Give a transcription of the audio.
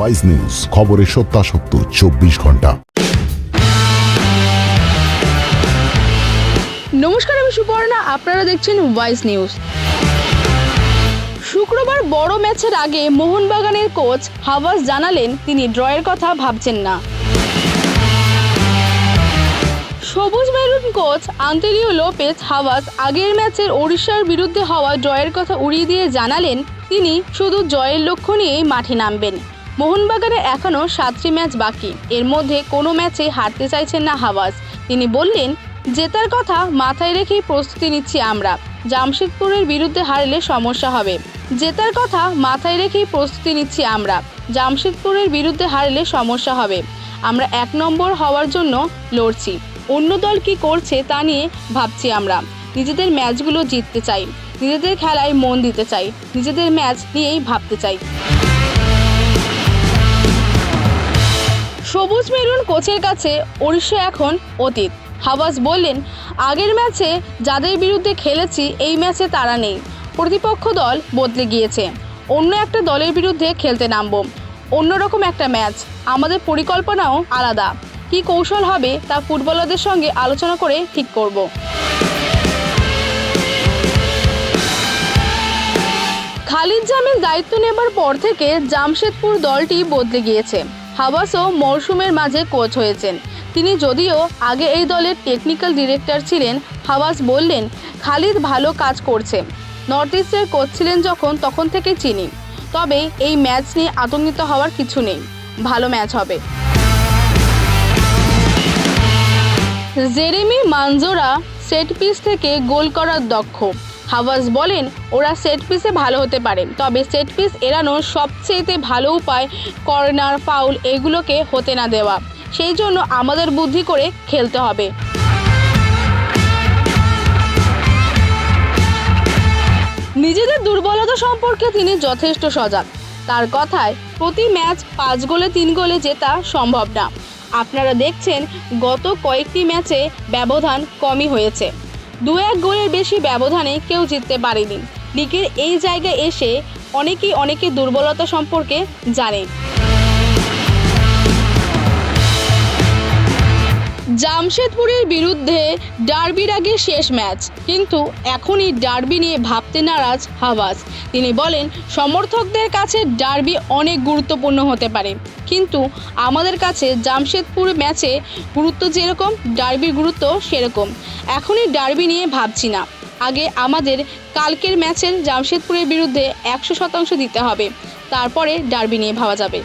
Wise news খবরের সত্যাসত্য, চব্বিশ ঘণ্টা। নমস্কার, আমি সুপর্ণা। আপনারা দেখছেন ওয়াইজ নিউজ শুক্রবার বড় ম্যাচের আগে মোহনবাগানের কোচ হাওয়াজ জানালেন, তিনি ড্রয়ের কথা ভাবছেন না। সবুজ maroon coach Antonio Lopez Habas আগের ম্যাচের ওড়িশার বিরুদ্ধে হওয়া জয়ের কথা উড়িয়ে দিয়ে জানালেন, তিনি শুধু জয়ের লক্ষ্য নিয়েই মাঠে নামবেন। মোহনবাগানে এখনও সাতটি ম্যাচ বাকি। এর মধ্যে কোনো ম্যাচে হারতে চাইছেন না হাওয়াজ তিনি বললেন, জেতার কথা মাথায় রেখেই প্রস্তুতি নিচ্ছি আমরা। জামশেদপুরের বিরুদ্ধে হারলে সমস্যা হবে। জেতার কথা মাথায় রেখেই প্রস্তুতি নিচ্ছি আমরা। জামশেদপুরের বিরুদ্ধে হারলে সমস্যা হবে। আমরা এক নম্বর হওয়ার জন্য লড়ছি। অন্য দল কি করছে তা নিয়ে ভাবছি আমরা। নিজেদের ম্যাচগুলো জিততে চাই। নিজেদের খেলায় মন দিতে চাই। নিজেদের ম্যাচ নিয়েই ভাবতে চাই। সবুজ মেরুন কোচের কাছে ওড়িশা এখন অতীত। হাওয়াজ বললেন, আগের ম্যাচে যাদের বিরুদ্ধে খেলেছি, এই ম্যাচে তারা নেই। প্রতিপক্ষ দল বদলে গিয়েছে। অন্য একটা দলের বিরুদ্ধে খেলতে নামবো। অন্যরকম একটা ম্যাচ। আমাদের পরিকল্পনাও আলাদা। কী কৌশল হবে, তা ফুটবলারদের সঙ্গে আলোচনা করে ঠিক করব। খালিদ জামিল দায়িত্ব নেবার পর থেকে জামশেদপুর দলটি বদলে গিয়েছে। হাবাসও মরশুমের মাঝে কোচ হয়েছেন। তিনি যদিও আগে এই দলের টেকনিক্যাল ডিরেক্টর ছিলেন, হাওয়াস বললেন, খালিদ ভালো কাজ করছে। নর্থ ইস্টের কোচ ছিলেন যখন, তখন থেকে চিনি। তবে এই ম্যাচ নিয়ে আতঙ্কিত হওয়ার কিছু নেই। ভালো ম্যাচ হবে। জেরেমি মানজোরা সেট পিস থেকে গোল করার দক্ষ। হাওয়াজ বলেন, ওরা সেট পিসে ভালো হতে পারে। তবে সেট পিস এড়ানোর সবচেয়েতে ভালো উপায় কর্নার ফাউল এগুলোকে হতে না দেওয়া। সেই জন্য আমাদের বুদ্ধি করে খেলতে হবে। নিজেদের দুর্বলতা সম্পর্কে তিনি যথেষ্ট সজাগ। তার কথায়, প্রতি ম্যাচ পাঁচ গোলে তিন গোলে জেতা সম্ভব না। আপনারা দেখছেন, গত কয়েকটি ম্যাচে ব্যবধান কমই হয়েছে। দু এক গোলের বেশি ব্যবধানে কেউ জিততে পারেনি। লিগের এই জায়গায় এসে অনেকেই অনেকে দুর্বলতা সম্পর্কে জানে। জামশেদপুরের বিরুদ্ধে ডার্বির আগে শেষ ম্যাচ। কিন্তু এখনই ডার্বি নিয়ে ভাবতে নারাজ হাওয়াজ। তিনি বলেন, সমর্থকদের কাছে ডার্বি অনেক গুরুত্বপূর্ণ হতে পারে। কিন্তু আমাদের কাছে জামশেদপুর ম্যাচে গুরুত্ব যেরকম, ডার্বির গুরুত্ব সেরকম। এখনই ডার্বি নিয়ে ভাবছি না। আগে আমাদের কালকের ম্যাচের জামশেদপুরের বিরুদ্ধে একশো শতাংশ দিতে হবে। তারপরে ডার্বি নিয়ে ভাবা যাবে।